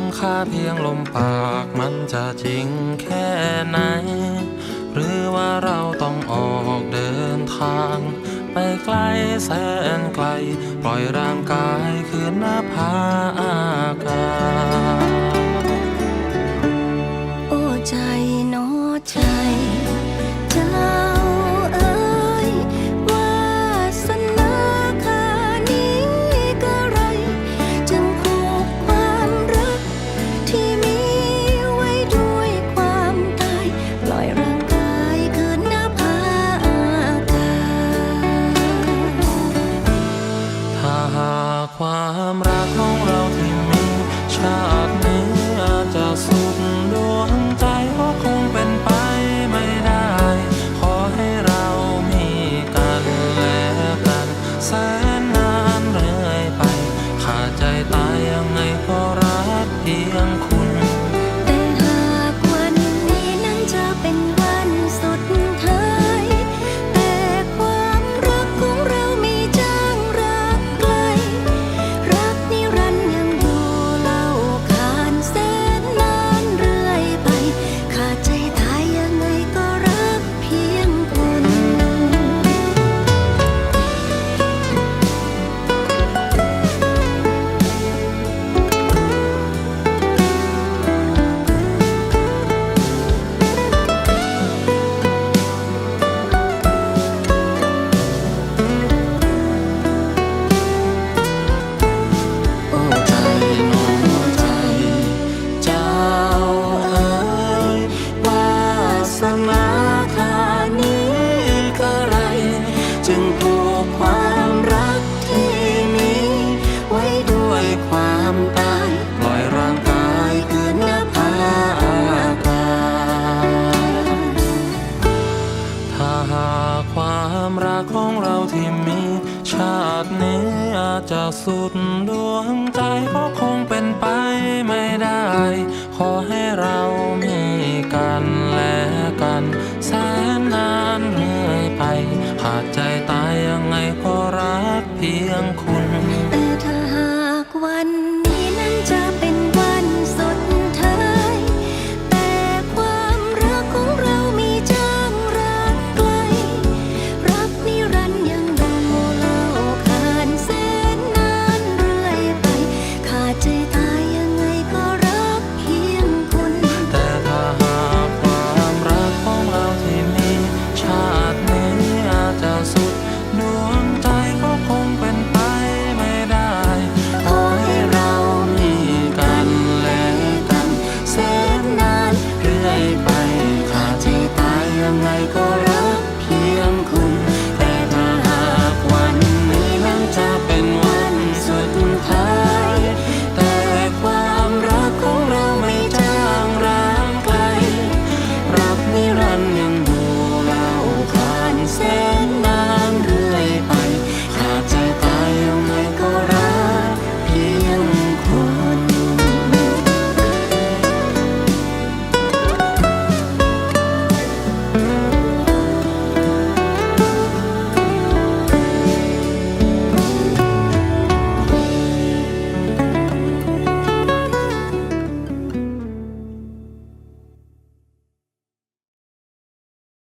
ำค่าเพียงลมปากมันจะจริงแค่ไหน หรือว่าเราต้องออกเดินทาง ไปไกลแสนไกล ปล่อยร่างกายคืนหน้าผา ความรักที่มีไว้ด้วยความตายลอยร่างกายเกินหน้าผาอาาถ้าหาความรักของเราที่มีชาตินี้อาจจะสุดดวงใจก็คงเป็นไปไม่ได้ ขอให้เรามี ที่